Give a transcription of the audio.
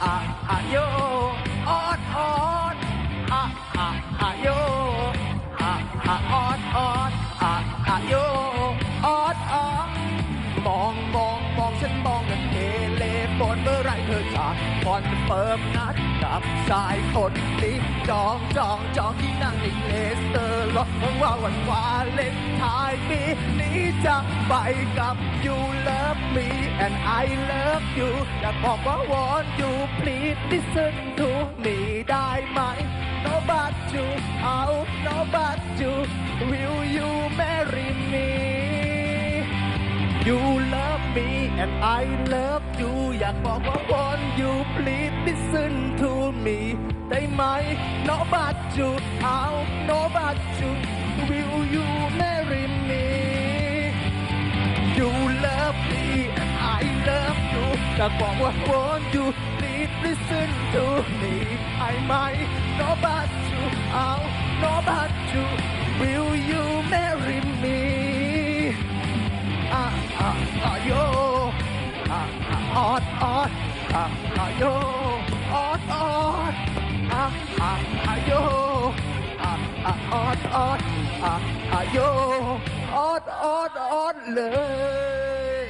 ah, ah, yo, ah, ah, ah, yo, ah, ah, ah. องเอเลบนเมื่อไรเธอจะคอนเฟิร์มนัดกับสายคนนี้จองจองจองที่นั่งในเลสเตอร์ล็ว่าวันวาเลนไทายปีนี้จะไปกับยูเลิฟมี and I love you อยากบอกว่าวอนอยู่ please listen to me ได้ไหม no but you out no but you will me and I love you อยากบอกว่า want you please listen to me ได้ไหม No but you เอา No but you will you marry me You love me and I love you อยากบอกว่า want you please listen to me ไอ้ไหม No but you เอา No but you will you อะออดออดอะอะโยออดออดอะอะอะโยอะอะออดออดอะอะโยออดออดออดเลย